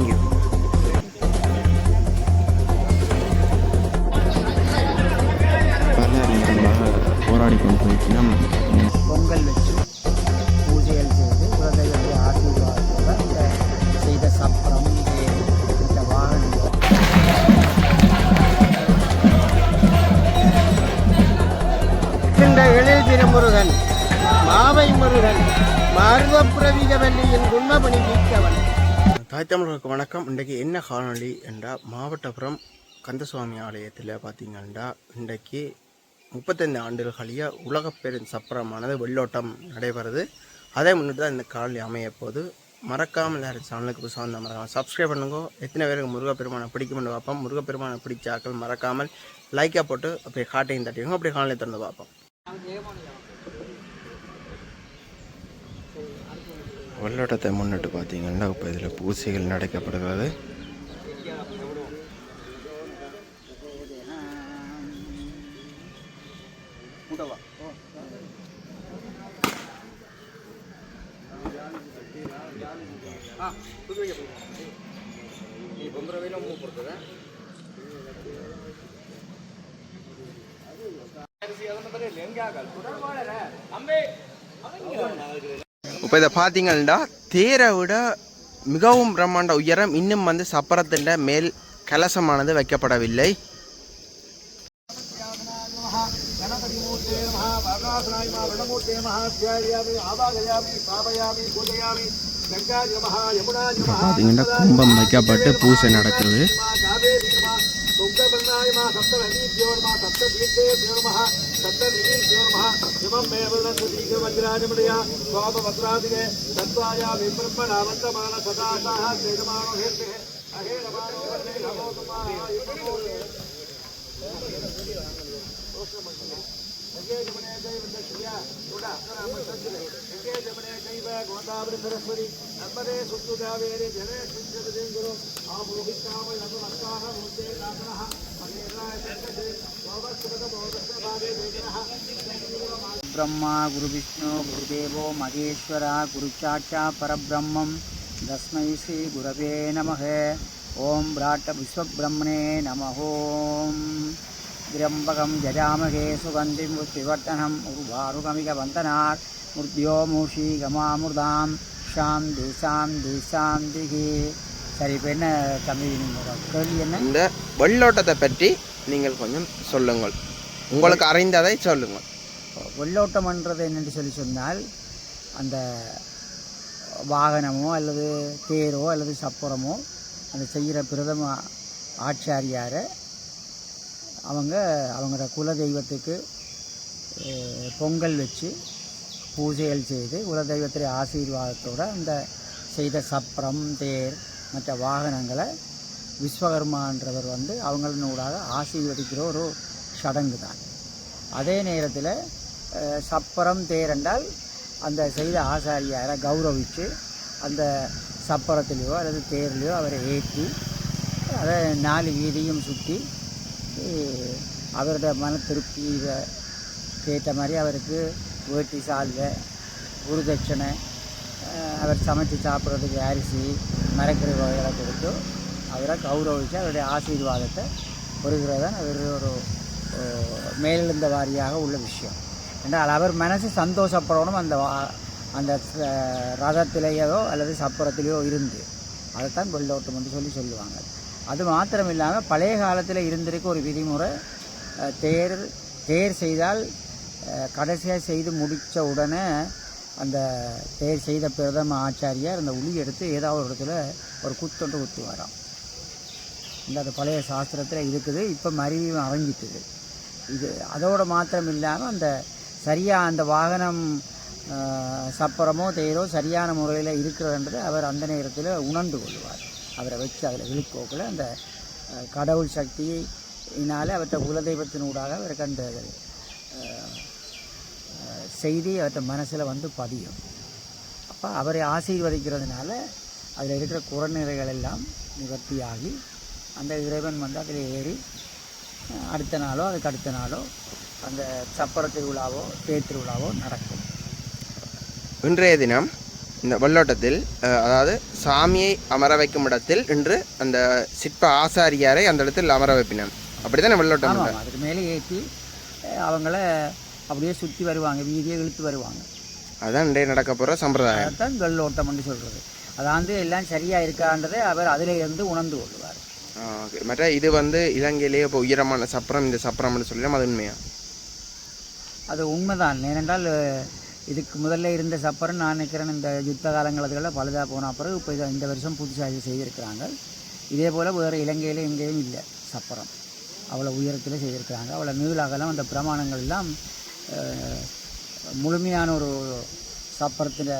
Thank you பல போராடி கொண்டு பொங்கல் வச்சு பூஜைகள் செய்து குலதெய்வத்தை ஆசீர்வாதத்தோட இந்த செய்த சப்பரம் இந்த இந்த எழில் திருமுருகன் மாவை முருகன் மார்வப்பிரவிகவல்லியின் குண்மபணி வீட்டவன் தாய் தமிழர்களுக்கு வணக்கம். இன்றைக்கு என்ன காணொலி என்றால் மாவட்டபுரம் கந்தசுவாமி ஆலயத்தில் பார்த்தீங்கன்னா இன்றைக்கு முப்பத்தைந்து ஆண்டுகள் கழிய உலகப் பெரும் சப்பரமானது வெள்ளோட்டம் நடைபெறுது. அதை முன்னிட்டு தான் இந்த காணொலி அமைய போது மறக்காமல் யார் சேனலுக்கு புதுசாக மறக்காமல் சப்ஸ்கிரைப் பண்ணுங்க. எத்தனை பேருக்கு முருகப்பெருமானை பிடிக்கும்னு பார்ப்போம். முருகப்பெருமானை பிடிச்ச ஆக்கள் மறக்காமல் லைக்காக போட்டு அப்படியே காட்டையும் தட்டிடுங்க அப்படியே காணொலி திறந்து பார்ப்போம். வெள்ளோட்டத்தை முன்னிட்டு பார்த்தீங்கன்னா இப்போ இதில் பூசைகள் நடக்கப்படுகிறது. இப்போ இதை பார்த்தீங்கன்னா தேரை விட மிகவும் பிரம்மாண்ட உயரம் இன்னும் வந்து சப்பரத்தின் மேல் கலசமானது வைக்கப்படவில்லை பார்த்தீங்கன்னா கும்பம் வைக்கப்பட்டு பூசை நடக்குது ജ്യോർമേവീകവജ്രാജമടയ സ്വാമവസ്രാദികെ തത്വായ വിബ്രഹ്മണാവന്തമാന സദാശാഹ ശ്രീരമാണോ ഹേർദ്ദേ അഹേരമാണോ വന്ദേ നമോ തുമാഹ യുഗമോ ഓഷമണ്ഡല അജയ ജമനേ ജയ വിദ്യ ശ്രീയ ഇവിടെ അത്ര അമ്മ സജ്ജനേ ब्रह्म जमने विष्णु गुरदेव सरस्वती नर्मदे सुत्तु कावेरे जले सिंचते गुरु आमोहित काम लघुमस्ताः भूते काकणः मलेराय सर्वदे नमः त्र्यम्बकं जजामहे सुगन्धिं पुष्टिवर्धनम् उर्वारुकमिकवन्दनात् मृत्यो मूषी गमामृदां ஷாம் தேசாம் தேசாம் திகி சரி இப்போ என்ன தம்பி உங்களோட கேள்வி என்ன இந்த வெள்ளோட்டத்தை பற்றி நீங்கள் கொஞ்சம் சொல்லுங்கள் உங்களுக்கு அறிந்ததை சொல்லுங்கள் வெள்ளோட்டம்ன்றது என்னென்று சொல்லி சொன்னால் அந்த வாகனமோ அல்லது தேரோ அல்லது சப்பரமோ அந்த செய்கிற பிரதம ஆச்சாரியாரை அவங்க அவங்களோட குல தெய்வத்துக்கு பொங்கல் வச்சு பூஜைகள் செய்து குலதெய்வத்துடைய ஆசீர்வாதத்தோட அந்த செய்த சப்பரம் தேர் மற்ற வாகனங்களை விஸ்வகர்மான்றவர் வந்து அவங்களினூடாக ஆசீர்வதிக்கிற ஒரு சடங்கு தான் அதே நேரத்தில் சப்பரம் தேர் என்றால் அந்த செய்த ஆசாரியாரை கௌரவித்து அந்த சப்பரத்திலேயோ அல்லது தேர்லையோ அவரை ஏற்றி அதை நாலு வீதியும் சுற்றி அஹ், அவருடைய மன திருப்தியை கேட்ட மாதிரி அவருக்கு வேட்டி சால்வை குருதட்சணை அவர் சமைச்சு சாப்பிட்றதுக்கு அரிசி மரக்கறி வகைகளை கொடுத்து அவரை கௌரவித்து அவருடைய ஆசீர்வாதத்தை பொறுக்கிறதான் அவர் ஒரு மேலெழுந்த வாரியாக உள்ள விஷயம். என்றால் அவர் மனசு சந்தோஷப்படணும் அந்த வா- அந்த ரதத்திலேயோ அல்லது சப்பரத்திலேயோ இருந்து. அதைத்தான் வெள்ளோட்டம் என்று சொல்லி சொல்லுவாங்க. அது மாத்திரம் இல்லாமல் பழைய காலத்தில் இருந்திருக்க ஒரு விதிமுறை தேர் தேர் செய்தால் கடைசியாக செய்து முடித்த உடனே அந்த தேர் செய்த பிரதம ஆச்சாரியார் அந்த உளி எடுத்து ஏதாவது ஒரு இடத்துல ஒரு குத்தொன்று குத்துவாராம். இந்த அது பழைய சாஸ்திரத்தில் இருக்குது. இப்போ மருவியும் அரைஞ்சிட்டுது இது அதோட மாத்திரம் இல்லாமல் அந்த சரியாக அந்த வாகனம் சப்பரமோ தேரோ சரியான முறையில் இருக்கிறதுன்றது அவர் அந்த நேரத்தில் உணர்ந்து கொள்வார். அவரை வச்சு அதில் விழுப்போக்கில் அந்த கடவுள் சக்தியினால் அவற்றை குலதெய்வத்தினூடாக அவருக்கு அந்த செய்தி அவற்றை மனசில் வந்து பதியும். அப்போ அவரை ஆசீர்வதிக்கிறதுனால அதில் இருக்கிற குறநிறைகள் எல்லாம் நிவர்த்தியாகி அந்த இறைவன் வந்து அதில் ஏறி அடுத்த நாளோ அதுக்கு அடுத்த நாளோ அந்த சப்பர திருவிழாவோ தேர் திருவிழாவோ நடக்கும். இன்றைய தினம் இந்த வெள்ளோட்டத்தில் அதாவது சாமியை அமர வைக்கும் இடத்தில் இன்று அந்த சிற்ப ஆசாரியாரை அந்த இடத்தில் அமர வைப்பினான் அப்படித்தானே வெள்ளோட்டம் ஆமாம் இல்லை? அதுக்கு மேலே ஏற்றி அவங்கள அப்படியே சுற்றி வருவாங்க வீதியை இழுத்து வருவாங்க. அதான் இன்றைய நடக்க போகிற சம்பிரதாயம். அதான் வெள்ளோட்டம்னு சொல்கிறது அதாந்து எல்லாம் சரியாக இருக்கான்றதை அவர் அதில் இருந்து உணர்ந்து கொள்வார். மற்ற இது வந்து இலங்கையிலேயே இப்போ உயரமான சப்பரம் இந்த சப்பரம்னு சொல்லலாம் அது உண்மையா? அது உண்மைதான். ஏனென்றால் இதுக்கு முதல்ல இருந்த சப்பரம் நான் நினைக்கிறேன் இந்த யுத்த காலங்களதுகளில் பழுதாக போன பிறகு இப்போ இதை இந்த வருஷம் புதுசாக இது செய்திருக்கிறாங்க. இதே போல் வேறு இலங்கையில் எங்கேயும் இல்லை சப்பரம். அவ்வளோ உயரத்தில் செய்திருக்கிறாங்க. அவ்வளோ நீளாகலாம் அந்த பிரமாணங்கள் எல்லாம் முழுமையான ஒரு சப்பரத்தில்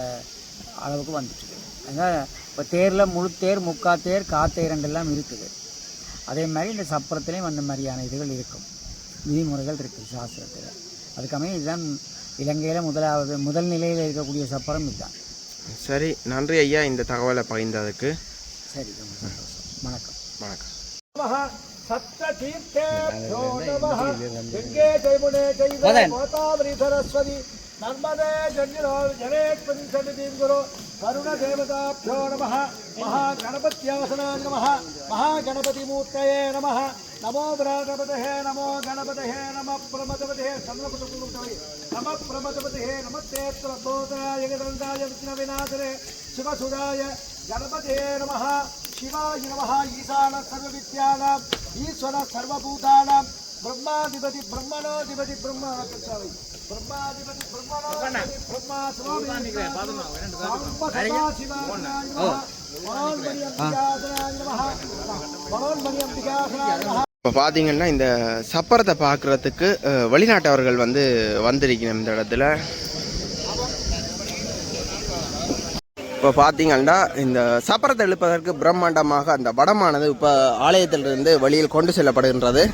அளவுக்கு வந்துட்டு அதனால் இப்போ தேரில் முழு தேர் முக்கா தேர் காத்தேர் ரெண்டெல்லாம் இருக்குது. அதே மாதிரி இந்த சப்பரத்துலேயும் அந்த மாதிரியான இதுகள் இருக்கும். விதிமுறைகள் இருக்குது சாஸ்திரத்தில். அதுக்கமே இதுதான் இலங்கையில் முதலாவது முதல் நிலையில் இருக்கக்கூடிய சப்பரம் இதுதான். சரி நன்றி ஐயா இந்த தகவலை பகிர்ந்ததுக்கு. சரி வணக்கம். வணக்கம். சப்த தீர்த்தேபியோ நமः கங்கே ஜெயமுனே ஜெய்வே மாதாவரி சரஸ்வதி. நர்மதே ஜன்னிரோ ஜனேஸ்வரி சமிதிம் नमो गणपतये नमो गणपतये नमः प्रमदपतये सर्वपतये नमः प्रमदपतये नमस्ते प्रबोधाय जगदन्दाय विघ्नविनाशने शिवसुराय गणपतये नमः शिवाय नमः ईशान सर्वविद्यानां ईश्वर सर्वभूतानां ब्रह्माधिपति ब्रह्मणोधिपति ब्रह्म ब्रह्माधिपति ब्रह्मणोधिपति ब्रह्मा स्वामी सर्वसदाशिवाय नमः मनोन्मणि अम्बिकासनाय नमः मनोन्मणि अम्बिकासनाय नमः இப்போ பார்த்தீங்கன்னா இந்த சப்பரத்தை பார்க்குறதுக்கு வெளிநாட்டவர்கள் வந்து வந்திருக்கணும் இந்த இடத்துல. இப்போ பார்த்தீங்கன்னா இந்த சப்பரத்தை எழுப்பதற்கு பிரம்மாண்டமாக அந்த வடமானது இப்போ ஆலயத்திலிருந்து வெளியில் கொண்டு செல்லப்படுகின்றது.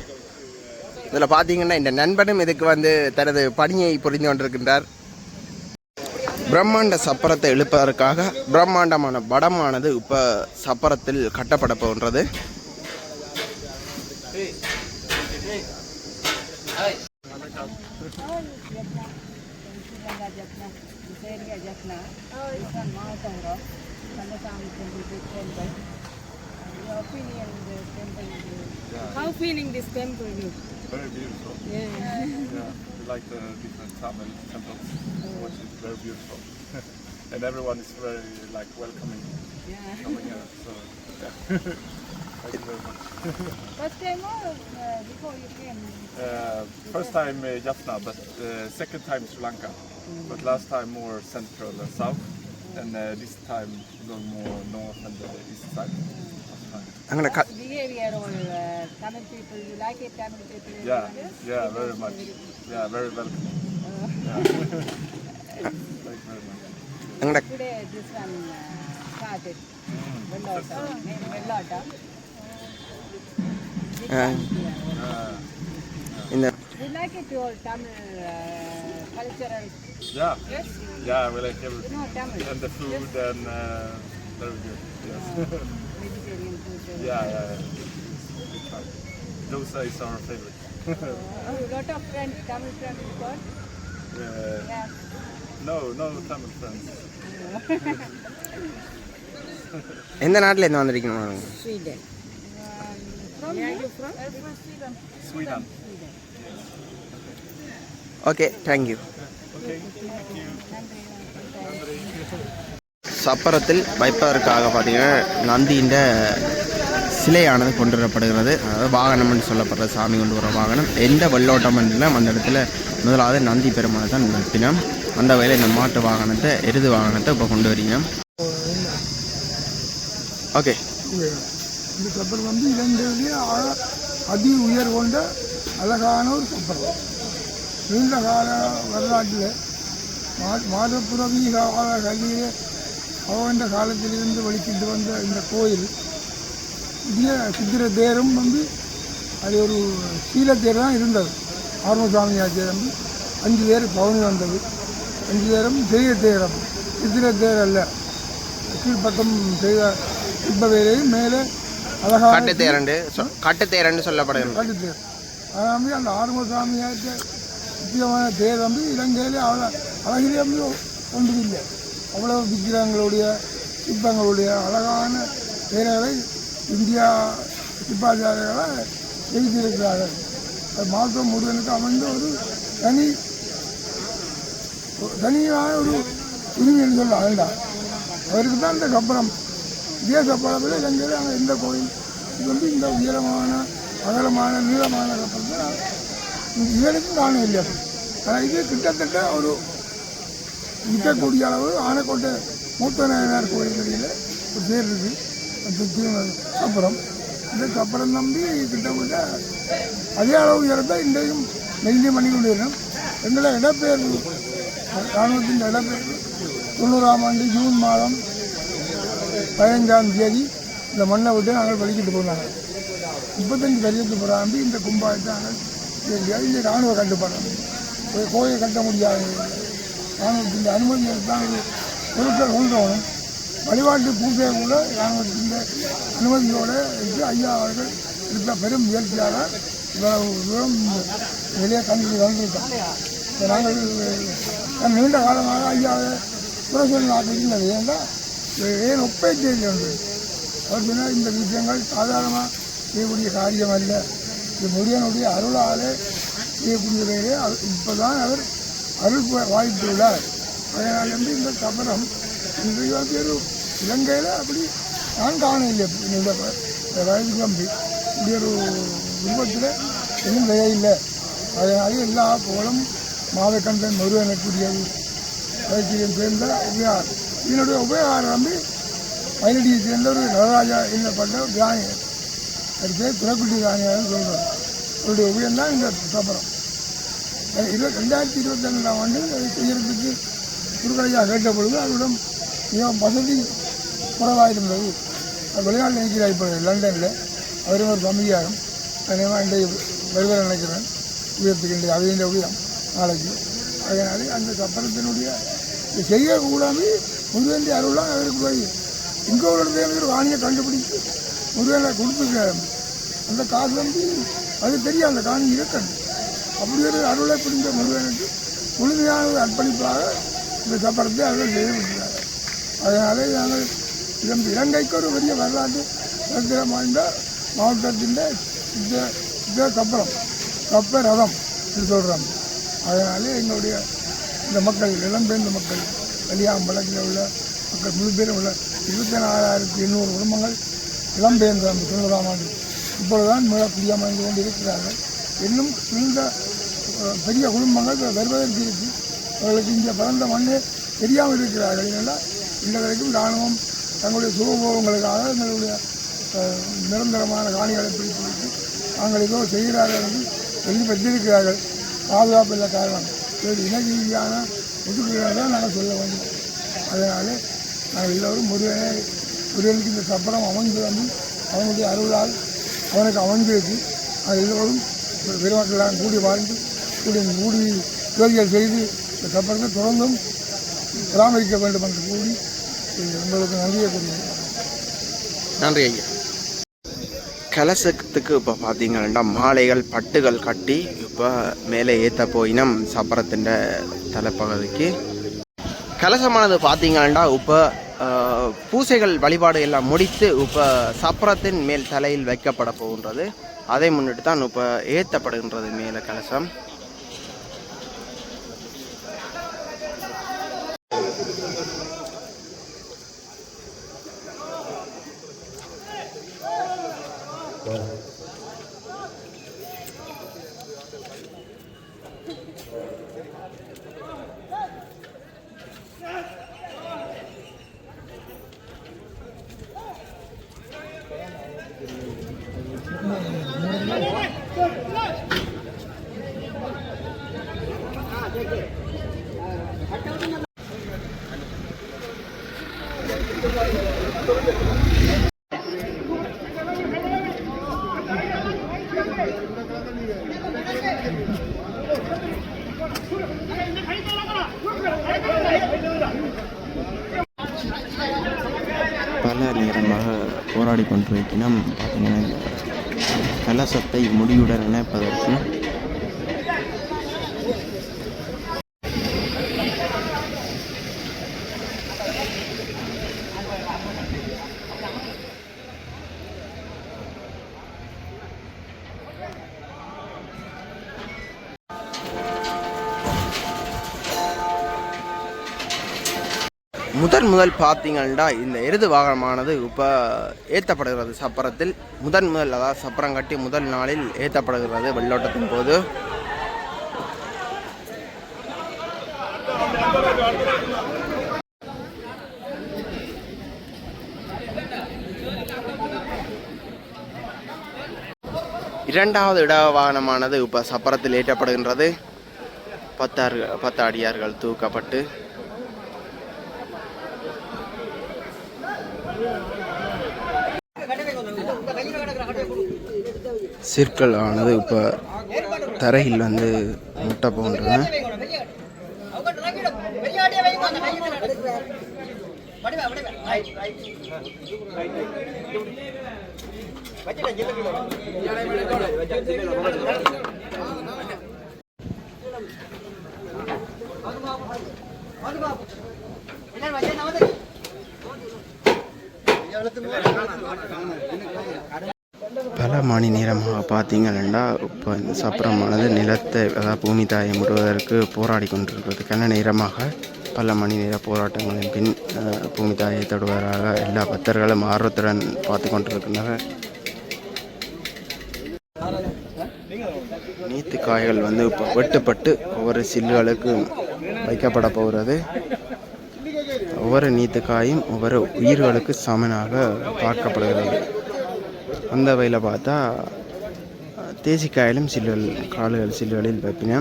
இதில் பார்த்தீங்கன்னா இந்த நண்பனும் இதுக்கு வந்து தனது பணியை புரிந்து கொண்டிருக்கின்றார். பிரம்மாண்ட சப்பரத்தை எழுப்பதற்காக பிரம்மாண்டமான வடமானது இப்போ சப்பரத்தில் கட்டப்பட போகின்றது. How feeling this temple? Very beautiful. Yeah. Yeah, we like the different Tamil temples, which is very beautiful. and everyone is very like welcoming yeah. coming here. So yeah, thank you very much. First time or uh, before you came? Uh, first time uh, Jaffna, but uh, second time Sri Lanka but last time more central and south, and uh, this time going more north and the east side. I'm gonna cut. Behavior or uh, Tamil people, you like it, Tamil people? Yeah, yes? yeah, very much. Yeah, very welcome. Uh, yeah. Thank very much. I'm gonna... Today this one uh, started. Mm. Vellota, name Vellota. Uh, uh, in the... We like it all Tamil. Uh, cultural? yeah, Yes? yeah, we like You everything. know Tamil? And the food and uh, very good. Yes. Vegetarian food. uh, yeah, yeah, yeah. Good time. Dosa is our favorite. Oh, lot of friends, Tamil friends you got? Uh, Yeah. no, no Tamil friends. எந்த நாட்டில் இருந்து வந்திருக்கீங்க Sweden. from Where are you from? from Sweden. Sweden. Okay thank you Okay, thank you. சப்பரத்தில் வைப்பதற்காக பார்த்தீங்கன்னா நந்தியின் சிலையானது கொண்டு வரப்படுகிறது அதாவது வாகனம்னு சொல்லப்படுற சாமி கொண்டு வர வாகனம். எந்த வெள்ளோட்டம் என்றால் அந்த இடத்துல முதலாவது நந்தி பெருமானை தான் நிறுத்தினோம் அந்த வகையில் இந்த மாட்டு வாகனத்தை எருது வாகனத்தை இப்போ கொண்டு வரீங்க ஓகே. இந்த சப்பரம் வந்து இலங்கையிலேயே அதி உயர் கொண்ட அழகான ஒரு சப்பரம். நீண்ட கால வரலாற்றில் மா மாதப்புறவி கால கல்வியிலே அவண்ட காலத்திலிருந்து வழிக்கிட்டு வந்த இந்த கோயில் புதிய சித்திர தேரும் வந்து அது ஒரு சீலத்தேர் தான் இருந்தது. ஆர்மசாமி ஆச்சியர் வந்து அஞ்சு பேர் பவனி வந்தது. அஞ்சு பேரும் பெரிய தேரம் சித்திர தேர் அல்ல. கீழ்ப்பக்கம் செய்த சிற்ப வேலையும் மேலே அழகான கட்டுத்தேரண்டு கட்டுத்தேரண்டு சொல்லப்படுகிறது. கட்டுத்தேர். அதாவது அந்த ஆறுமுகசாமியாட்ட முக்கியமான தேர் வந்து இலங்கையிலே அழ அழகிலே வந்து ஒன்றும் இல்லை அவ்வளவு விக்கிரகங்களுடைய சிற்பங்களுடைய அழகான தேர்களை இந்தியா சிப்பாச்சாரியர்களை எழுதியிருக்கிறார்கள். அது மாற்றம் முருகனுக்கு அமைந்த ஒரு தனி தனியான ஒரு உரிமை என்று சொல்ல வேண்டாம். அவருக்கு தான் இந்த கப்பரம் இதே பரப்பில் இலங்கையில் எந்த கோயில்? இது வந்து இந்த உயரமான அகலமான நீளமான கப்பல் தான் இவனுக்கும் காண இல்லை ஆனால் இது கிட்டத்தட்ட ஒரு நிற்கக்கூடிய அளவு ஆனைக்கோட்டை மூத்த நாயனார் கோயில் அடியில் ஒரு பேர் இருக்குது சப்பரம். இந்த சப்பரம் நம்பி கிட்டத்தட்ட அதே அளவு உயரத்தை இன்றையும் மெயின்டைன் பண்ணி கொண்டிருக்கோம் எங்களை இடப்பெயர்வு இராணுவத்தின் இடப்பெயர்வு தொண்ணூறாம் ஆண்டு ஜூன் மாதம் பதினஞ்சாம் தேதி இந்த மண்ணை விட்டு நாங்கள் வலிக்கிட்டு போனாங்க. முப்பத்தஞ்சு கரியத்து போகிறாம்பி இந்த கும்பாயத்தை நாங்கள் இல்லையா இல்லை ராணுவ கட்டுப்பாடு. ஒரு கோயில் கட்ட முடியாது. ராணுவத்தின் அனுமதி தான் இது பொருட்கள் கொண்டோம் வழிபாட்டு பூஜை கூட ராணுவத்தின் அனுமதியோடு இருக்கு ஐயா அவர்கள் இருக்கிற பெரும் முயற்சியாக இவ்வளவு தூரம் வெளியே கண்டு வந்திருக்கோம் நாங்கள் நீண்ட காலமாக ஐயாவை புரசல் நாட்டிருந்தது ஏன்னா ஏன் ஒப்பை செய்து அவர் சொன்னால் இந்த விஷயங்கள் சாதாரணமாக செய்யக்கூடிய காரியம் அல்ல. இது முருகனுடைய அருளாலே செய்யக்கூடிய அது இப்போ தான் அவர் அருள் வாய்ப்புள்ளார் அதனால் வந்து இந்த கபரம் இன்றைய பேர் ஒரு இலங்கையில் அப்படி நான் காண இல்லை இந்த வயது கம்பி. இப்படி ஒரு விருப்பத்தில் இன்னும் விலை இல்லை அதனால எல்லா போலும் மாதக்கண்டன் முருகனுக்குரியது வைத்தியம் சேர்ந்த உபயார் இதனுடைய உபயோகாரம் வந்து பதினெட்டியை சேர்ந்த ஒரு நடராஜா என்னப்பட்ட தியானியர் அது பேர் குரக்குட்டி தியானியார்னு சொல்கிறோம் அவருடைய உபயம் தான் இந்த சப்பரம் இரு ரெண்டாயிரத்தி இருபத்தி ரெண்டாம் ஆண்டு அதை செய்கிறதுக்கு குருக்கடையா கேட்ட பொழுது அவரிடம் மிகவும் வசதி குறைவாக இருந்தது. அவர் வெளிநாட்டில் நினைக்கிறார் இப்போ லண்டனில். அவரும் ஒரு கம்மியாகும் அதனால் இன்றைய வருவதை நினைக்கிறேன். உயர்த்துக்கின்ற அவையின்ற உயரம் நாளைக்கு. அதனால அந்த சப்பரத்தினுடைய செய்யக்கூடாது. முருகன் அருளாக அவருக்கு போய் இங்கே ஒரு ஒரு வாணியை கண்டுபிடிச்சு முருகனை கொடுத்துருக்காரு அந்த காசு வந்து அது தெரியும் அந்த காணி இருக்கணும் அப்படி ஒரு அருளை புரிந்த முருகனுக்கு முழுமையான ஒரு அர்ப்பணிப்பாக இந்த சப்பரத்தை அவர்கள் செய்யப்பட்டிருக்கிறார்கள் அதனாலே நாங்கள் இதன் இலங்கைக்கு ஒரு பெரிய வரலாற்று சரித்திரம் வாய்ந்த மாவட்டத்தின் இந்த இந்த கப்பரம் கப்ப ரதம் என்று சொல்கிறோம் அதனாலே எங்களுடைய இந்த மக்கள் இளம்பெயர்ந்த மக்கள் வெளியாம்பலத்தில் உள்ள மக்கள் முழு பேரும் உள்ள இருபத்தி நாலாயிரத்தி எண்ணூறு குடும்பங்கள் இளம்பெயர்ந்த அந்த தொண்ணூறாம் ஆண்டு இப்பொழுதுதான் மிக அமைந்து கொண்டு இருக்கிறார்கள் இன்னும் இந்த பெரிய குடும்பங்கள் வருவதற்கு இருக்கு. அவர்களுக்கு இங்கே பிறந்த மண்ணே தெரியாமல் இருக்கிறார்கள். ஏனென்றால் இந்த வரைக்கும் ராணுவம் தங்களுடைய சுகபோகங்களுக்காக எங்களுடைய நிரந்தரமான காணிகளை பிடித்து வைத்து நாங்கள் ஏதோ செய்கிறார்கள் என்று சொல்லி பெற்றிருக்கிறார்கள். பாதுகாப்பு இல்லை காரணம். இது இன ரீதியான ஒதுக்குகளை தான் நாங்கள் சொல்ல வேண்டும். அதனால் நாங்கள் எல்லோரும் முருகனை முருகனுக்கு இந்த சப்பரம் அமைந்து வந்து அவனுடைய அருளால் அவனுக்கு அமைந்திருக்கு அது எல்லோரும் பெருமக்களாக கூடி வாழ்ந்து கூடி கூடி ஜோதிகள் செய்து தப்பிருந்து தொடர்ந்தும் பராமரிக்க வேண்டும் என்று கூடி உங்களுக்கு நன்றியை கூறுகிறேன். நன்றி ஐயா. கலசத்துக்கு இப்போ பார்த்தீங்கன்னா மாலைகள் பட்டுகள் கட்டி இப்போ மேலே ஏற்ற போயினம் சப்பரத்தின் தலைப்பகுதிக்கு. கலசமானது பார்த்தீங்கன்னா இப்போ பூசைகள் வழிபாடு எல்லாம் முடித்து இப்போ சப்பரத்தின் மேல் தலையில் வைக்கப்பட போகின்றது. அதை முன்னிட்டு தான் இப்போ ஏற்றப்படுகின்றது மேலே கலசம் போராடி கொண்டிருக்கிறோம் பார்த்தீங்கன்னா கலசத்தை முடியுடன் இணைப்பதற்கு முதன் முதல் பார்த்தீங்கன்னா இந்த எருது வாகனமானது இப்போ ஏற்றப்படுகிறது சப்பரத்தில் முதன் முதல் அதாவது சப்பரம் கட்டி முதல் நாளில் ஏற்றப்படுகிறது வெள்ளோட்டத்தின் போது. இரண்டாவது இட வாகனமானது இப்போ சப்பரத்தில் ஏற்றப்படுகின்றது. பத்தாறு பத்தாடியார்கள் தூக்கப்பட்டு சிற்கள் ஆனது இப்போ தரையில் வந்து முட்டை போன்றன. பல மணி நேரமாக பார்த்தீங்கன்னா இப்போ இந்த சப்பரமானது நிலத்தை அதாவது பூமி தாயை முடுவதற்கு போராடி கொண்டிருக்கிறது. கன நேரமாக பல மணி நேர போராட்டங்களின் பின் பூமி தாயை தொடுவதாக எல்லா பக்தர்களும் ஆர்வத்துடன் பார்த்து கொண்டிருக்கின்றனர். நீத்து காய்கள் வந்து இப்போ வெட்டுப்பட்டு ஒவ்வொரு சில்லுகளுக்கு வைக்கப்பட போகிறது. ஒவ்வொரு நீத்துக்காயும் ஒவ்வொரு உயிர்களுக்கு சமனாக பார்க்கப்படுகிறது. அந்த வகையில் பார்த்தா தேசிக்காயிலும் சில்லுவல் கால்கள் சில்லுவலில் பார்ப்பினா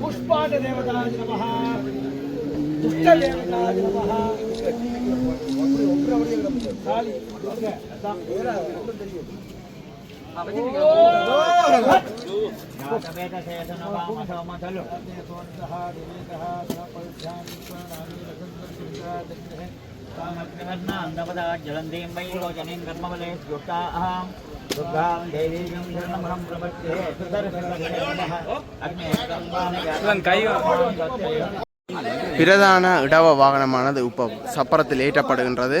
புஷ்பாண்ட தேவதாஜ நமஹ புஷ்ட தேவதாஜ ஜலந்தேம்பைரோஜனீம் கர்மபலே யுக்தாஹாம் துர்காம் தேவீகம் பிரதான இடவ வாகனமானது இப்போ சப்பரத்தில் ஏற்றப்படுகின்றது.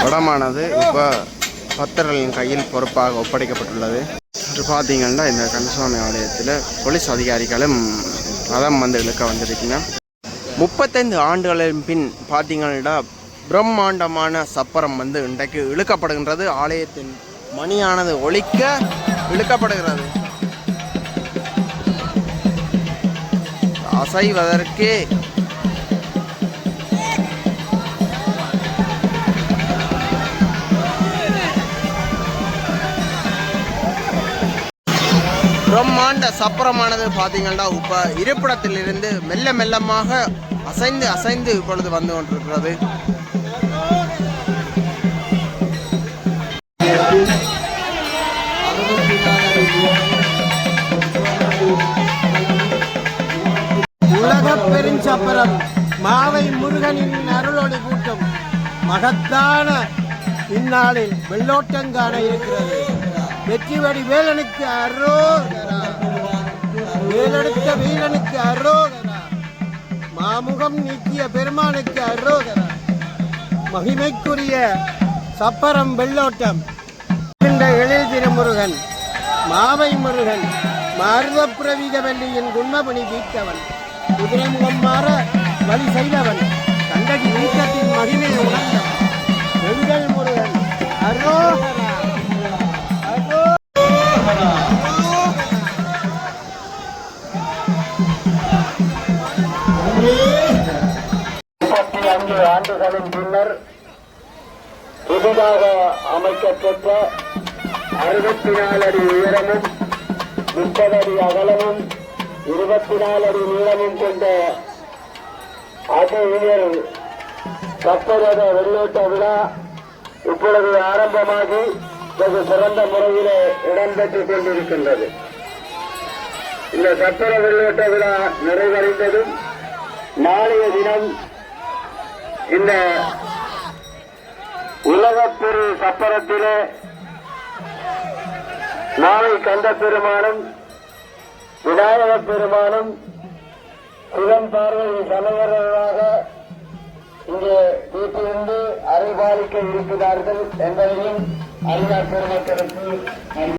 படமானது இப்போ பக்தர்களின் கையில் பொறுப்பாக ஒப்படைக்கப்பட்டுள்ளது. இன்று பார்த்தீங்கன்னா இந்த கந்தசுவாமி ஆலயத்தில் போலீஸ் அதிகாரிகளும் அதான் வந்து இழுக்க வந்திருக்கீங்க. முப்பத்தைந்து ஆண்டுகளின் பின் பார்த்தீங்கன்னா பிரம்மாண்டமான சப்பரம் வந்து இன்றைக்கு இழுக்கப்படுகின்றது. ஆலயத்தின் மணியானது ஒழிக்க இழுக்கப்படுகிறது. அசைவதற்கே பிரம்மாண்ட சப்பரமானது பார்த்தீங்கன்னா இப்போ இருப்பிடத்திலிருந்து மெல்ல மெல்லமாக அசைந்து அசைந்து இப்பொழுது வந்து கொண்டிருக்கிறது. உலகப் பெருஞ்சப்பரம் மாவை முருகனின் அருளொளி கூட்டம் மகத்தான இந்நாளில் வெள்ளோட்டங்கான இருக்கிறது. வெற்றிவடி வேலனுக்கு அரோகரா. வேலெடுத்த வீரனுக்கு அரோகரா. மாமுகம் நீக்கிய பெருமானுக்கு அரோகரா. மகிமைக்குரிய சப்பரம் வெள்ளோட்டம். இந்த எழில் திருமுருகன் மாவை முருகன் மாருதப்புரவிகவல்லியின் குன்மபணி தீர்த்தவன் குதிரைமுகம் மாற வழி செய்தவன் கண்டகி நீக்கத்தின் மகிமை உணர்ந்தவன். எங்கள் முருகன் அரோகரா. முப்பத்தி ஆண்டுகளின் பின்னர் புதிதாக அமைக்கப்பட்ட அறுபத்தி நாலு அடி உயரமும் முப்பது அடி அகலமும் இருபத்தி நாலு அடி நீளமும் கொண்ட அதி உயர் கப்பரத வெள்ளோட்ட விழா இப்பொழுது ஆரம்பமாகி வெகு சிறந்த முறையிலே இடம்பெற்றுக் கொண்டிருக்கின்றது. இந்த சப்பர வெள்ளோட்ட விழா நிறைவடைந்ததும் நாளைய தினம் இந்த உலகப்பெரு சப்பரத்திலே நாளை கந்த பெருமானும் விநாயக பெருமானும் சிவன் பார்வை தலைவர்களாக இங்கே வீட்டிலிருந்து அறிவாளிக்க இருக்கிறார்கள் என்பதையும் आरोग्य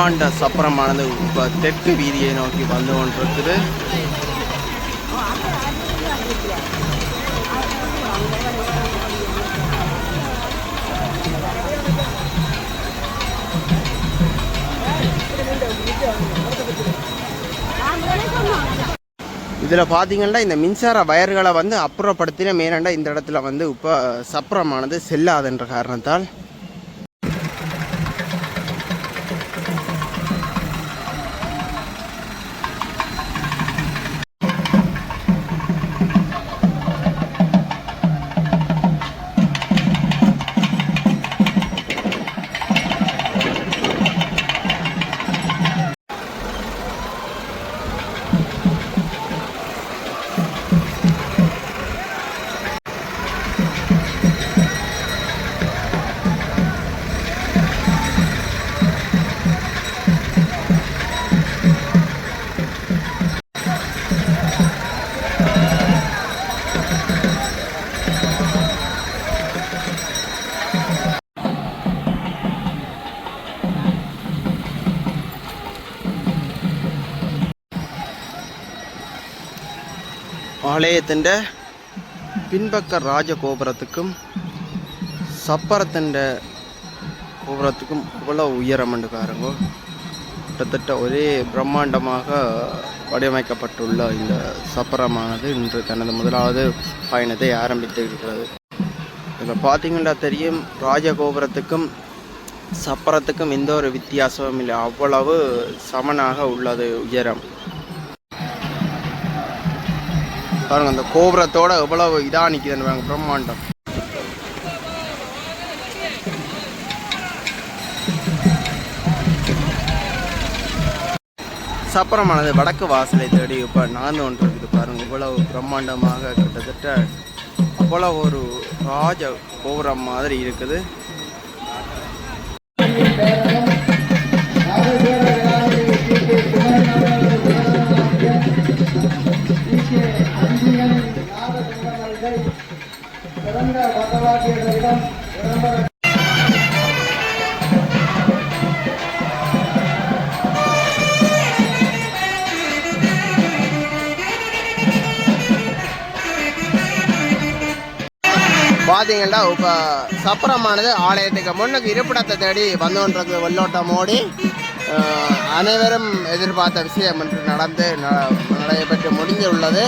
பிரம்மாண்ட சப்பரமானது இப்போ தெற்கு வீதியை நோக்கி வந்து கொண்டிருக்குது. இதில் பார்த்தீங்கன்னா இந்த மின்சார வயர்களை வந்து அப்புறப்படுத்தின மேனண்டா இந்த இடத்துல வந்து இப்போ சப்பரமானது செல்லாதுன்ற காரணத்தால் ആലയത്തിൻ്റെ പിൻപക്ക രാജഗോപുരത്തുക്കും സപ്പറത്തിൻ്റെ கோபுரத்துக்கும் இவ்வளோ உயரம்னு பாருங்க கிட்டத்தட்ட ஒரே பிரம்மாண்டமாக வடிவமைக்கப்பட்டுள்ள இந்த சப்பரமானது இன்று தனது முதலாவது பயணத்தை ஆரம்பித்து இருக்கிறது இதில் பார்த்தீங்கன்னா தெரியும் ராஜகோபுரத்துக்கும் சப்பரத்துக்கும் எந்த ஒரு வித்தியாசமும் இல்லை அவ்வளவு சமனாக உள்ளது உயரம் பாருங்க அந்த கோபுரத்தோட எவ்வளவு இதாக நிற்கிதுன்னு பாருங்க பிரம்மாண்டம். சப்பரமானது வடக்கு வாசலை தேடி இப்போ நடந்து கொண்டு இருக்குது பாருங்க இவ்வளவு பிரம்மாண்டமாக கிட்டத்தட்ட அவ்வளவு ஒரு ராஜ கோபுரம் மாதிரி இருக்குது. சிறந்த பந்தவாட்டியர்களிடம் சப்பரமானது ஆலயத்துக்கு முன்னுக்கு இருப்பிடத்தை தேடி வந்து கொண்டிருக்கு வெள்ளோட்டம் ஓடி அனைவரும் எதிர்பார்த்த விஷயம் என்று நடந்து நடைபெற்று முடிஞ்சு உள்ளது